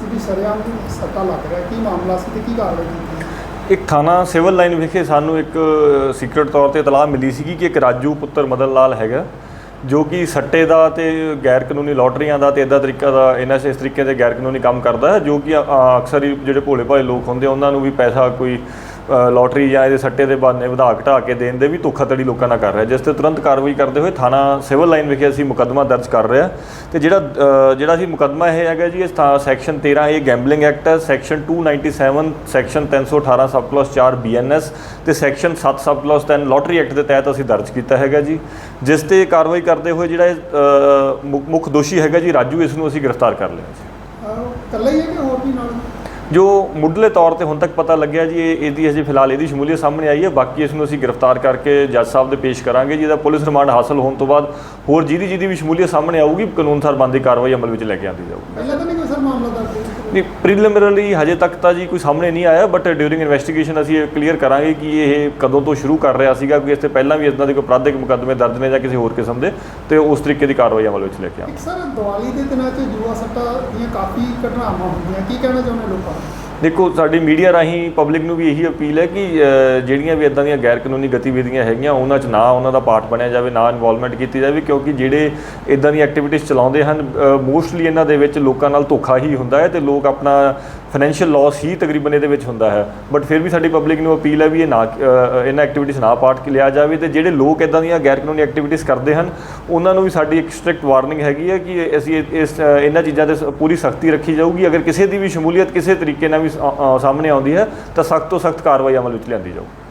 ਸੀ ਵੀ ਸ਼ਰੇਆਮ ਸੱਟਾ ਲੱਗ ਰਿਹਾ। ਕੀ ਮਾਮਲਾ ਸੀ ਤੇ ਕੀ ਕਾਰਵਾਈ ਕੀਤੀ ਇੱਕ ਥਾਣਾ ਸਿਵਲ ਲਾਈਨ ਵਿਖੇ ਸਾਨੂੰ ਇੱਕ ਸੀਕ੍ਰੀਟ ਤੌਰ ਤੇ ਇਤਲਾਹ ਮਿਲੀ ਸੀਗੀ ਕਿ ਇੱਕ ਰਾਜੂ ਪੁੱਤਰ ਮਦਨ ਲਾਲ ਹੈਗਾ ਜੋ ਕਿ ਸੱਟੇ ਦਾ ਤੇ ਗੈਰ ਕਾਨੂੰਨੀ ਲੋਟਰੀਆਂ ਦਾ ਤੇ ਇਦਾਂ ਤਰੀਕਾ ਦਾ ਇਹਨਾਂ ਇਸ ਤਰੀਕੇ ਦੇ ਗੈਰ ਕਾਨੂੰਨੀ ਕੰਮ ਕਰਦਾ ਹੈ ਜੋ ਕਿ ਅਕਸਰ ਹੀ ਜਿਹੜੇ ਭੋਲੇ ਭਾਲੇ ਲੋਕ ਹੁੰਦੇ ਆ, ਉਹਨਾਂ ਨੂੰ ਵੀ ਪੈਸਾ ਕੋਈ ਲੋਟਰੀ ਜਾਂ ਇਹਦੇ ਸੱਟੇ ਦੇ ਬਹਾਨੇ ਵਧਾ ਘਟਾ ਕੇ ਦੇਣ ਦੇ ਵੀ ਧੋਖਾਧੜੀ ਲੋਕਾਂ ਨਾਲ ਕਰ ਰਿਹਾ। ਜਿਸ ਤੇ ਤੁਰੰਤ ਕਾਰਵਾਈ ਕਰਦੇ ਹੋਏ ਥਾਣਾ ਸਿਵਲ ਲਾਈਨ ਵਿਖੇ ਅਸੀਂ ਮੁਕੱਦਮਾ ਦਰਜ ਕਰ ਰਹੇ ਹਾਂ। ਤੇ ਜਿਹੜਾ ਜਿਹੜਾ ਅਸੀਂ ਮੁਕੱਦਮਾ ਇਹ ਹੈਗਾ ਜੀ ਇਹ ਥਾਂ ਸੈਕਸ਼ਨ 13 ਇਹ ਗੈਂਬਲਿੰਗ ਐਕਟ ਹੈ। Section 297 section 318 sub clause 4 BNS ਤੇ section 7 sub clause 10 lottery act ਦੇ ਤਹਿਤ ਅਸੀਂ ਦਰਜ ਕੀਤਾ ਹੈਗਾ ਜੀ। ਜਿਸ ਤੇ ਕਾਰਵਾਈ ਕਰਦੇ ਹੋਏ ਜਿਹੜਾ ਇਹ, ਮੁੱਖ- ਦੋਸ਼ੀ ਹੈਗਾ ਜੀ ਰਾਜੂ ਇਸ ਨੂੰ ਅਸੀਂ ਗ੍ਰਿਫਤਾਰ ਕਰ ਲਿਆ ਜੀ। ਅਹ ਹੀ ਹੈ ਕਿ ਹੋਰ ਵੀ ਨਾਲ? ਜੋ ਮੁੱਢਲੇ ਤੌਰ ਤੇ ਹੁਣ ਤੱਕ ਪਤਾ ਲੱਗਿਆ ਜੀ, ਇਹ ਇਹਦੀ ਅਜੇ ਫਿਲਹਾਲ ਇਹਦੀ ਸ਼ਮੂਲੀਅਤ ਸਾਹਮਣੇ ਆਈ ਹੈ, ਬਾਕੀ ਇਸ ਨੂੰ ਅਸੀਂ ਗ੍ਰਿਫਤਾਰ ਕਰਕੇ ਜੱਜ ਸਾਹਿਬ ਦੇ ਪੇਸ਼ ਕਰਾਂਗੇ ਜਿਹਦਾ ਪੁਲਿਸ ਰਿਮਾਂਡ ਹਾਸਲ ਹੋਣ ਤੋਂ ਬਾਅਦ ਹੋਰ ਜਿਹਦੀ ਜਿਹਦੀ ਵੀ ਸ਼ਮੂਲੀਅਤ ਸਾਹਮਣੇ ਆਊਗੀ ਕਾਨੂੰਨ ਸਰ ਬੰਦੀ ਕਾਰਵਾਈ ਅਮਲ ਵਿੱਚ ਲੈ ਕੇ ਆਂਦੀ ਜਾਊਗੀ। ਨਹੀਂ ਪ੍ਰੀਲਿਮਿਨਰੀ ਹਜੇ ਤੱਕ ਤਾਂ ਜੀ ਕੋਈ ਸਾਹਮਣੇ ਨਹੀਂ ਆਇਆ ਬਟ ਡਿਊਰਿੰਗ ਇਨਵੈਸਟੀਗੇਸ਼ਨ ਅਸੀਂ ਇਹ ਕਲੀਅਰ ਕਰਾਂਗੇ ਕਿ ਇਹ ਕਦੋਂ ਤੋਂ ਸ਼ੁਰੂ ਕਰ ਰਿਹਾ ਸੀਗਾ ਕਿ ਇਸ ਤੋਂ ਪਹਿਲਾਂ ਵੀ ਇਦਾਂ ਦੇ ਕੋਈ ਅਪਰਾਧਿਕ ਮੁਕੱਦਮੇ ਦਰਜ ਨੇ ਜਾਂ ਕਿਸੇ ਹੋਰ ਕਿਸਮ ਦੇ ਤੇ ਉਸ ਤਰੀਕੇ ਦੀ ਕਾਰਵਾਈ ਅਮਲ ਵਿੱਚ ਲੈ ਕੇ ਆਵਾਂਗੇ। ਸਰ ਦੀਵਾਲੀ ਦੇ ਦਿਨਾਂ 'ਚ ਜੂਆ ਸੱਟਾ ਦੀਆਂ ਕਾਫੀ ਘਟਨਾਵਾਂ ਹੁੰਦੀਆਂ ਕੀ ਕਹਿਣਾ ਚਾਹੁੰਦੇ ਲੋਕਾਂ ਦੇਖੋ, ਸਾਡੀ ਮੀਡੀਆ ਰਾਹੀਂ ਪਬਲਿਕ ਨੂੰ ਵੀ ਇਹੀ ਅਪੀਲ ਹੈ ਕਿ ਜਿਹੜੀਆਂ ਵੀ ਇਦਾਂ ਦੀਆਂ ਗੈਰ ਕਾਨੂੰਨੀ ਗਤੀਵਿਧੀਆਂ ਹੈਗੀਆਂ, ਉਹਨਾਂ 'ਚ ਨਾ ਉਹਨਾਂ ਦਾ ਪਾਰਟ ਬਣਿਆ ਜਾਵੇ, ਨਾ ਇਨਵੋਲਵਮੈਂਟ ਕੀਤੀ ਜਾਵੇ, ਕਿਉਂਕਿ ਜਿਹੜੇ ਇਦਾਂ ਦੀਆਂ ਐਕਟੀਵਿਟੀਜ਼ ਚਲਾਉਂਦੇ ਹਨ ਮੋਸਟਲੀ ਇਹਨਾਂ ਦੇ ਵਿੱਚ ਲੋਕਾਂ ਨਾਲ ਧੋਖਾ ਹੀ ਹੁੰਦਾ ਹੈ ਤੇ ਲੋਕ ਆਪਣਾ ਫਾਈਨੈਂਸ਼ੀਅਲ ਲਾਸ ਹੀ ਤਕਰੀਬਨ ਇਹਦੇ ਵਿੱਚ ਹੁੰਦਾ ਹੈ। ਬਟ ਫਿਰ ਵੀ ਸਾਡੀ ਪਬਲਿਕ ਨੂੰ ਅਪੀਲ ਹੈ ਵੀ ਇਹ ਨਾ ਇਹਨਾਂ ਐਕਟੀਵਿਟੀਜ਼ ਨਾ ਪਾਰਟ ਲਿਆ ਜਾਵੇ ਤੇ ਜਿਹੜੇ ਲੋਕ ਇਦਾਂ ਦੀਆਂ ਗੈਰ ਕਾਨੂੰਨੀ ਐਕਟੀਵਿਟੀਜ਼ ਕਰਦੇ ਹਨ, ਉਹਨਾਂ ਨੂੰ ਵੀ ਸਾਡੀ ਇੱਕ ਸਟ੍ਰਿਕਟ ਵਾਰਨਿੰਗ ਹੈਗੀ ਹੈ ਕਿ ਅਸੀਂ ਇਸ ਇਹਨਾਂ ਚੀਜ਼ਾਂ ਤੇ ਸ- ਪੂਰੀ ਸਖਤੀ ਰੱਖੀ ਜਾਊਗੀ। ਅਗਰ ਕਿਸੇ ਦੀ ਵੀ ਸ਼ਮੂਲੀਅਤ ਕਿਸੇ ਤਰੀਕੇ ਨਾਲ ਵੀ ਸਾਹਮਣੇ ਆਉਂਦੀ ਹੈ ਤਾਂ ਸਖਤ ਤੋਂ ਸਖਤ ਕਾਰਵਾਈ ਅਮਲ ਵਿੱਚ ਲਿਆਂਦੀ ਜਾਊਗੀ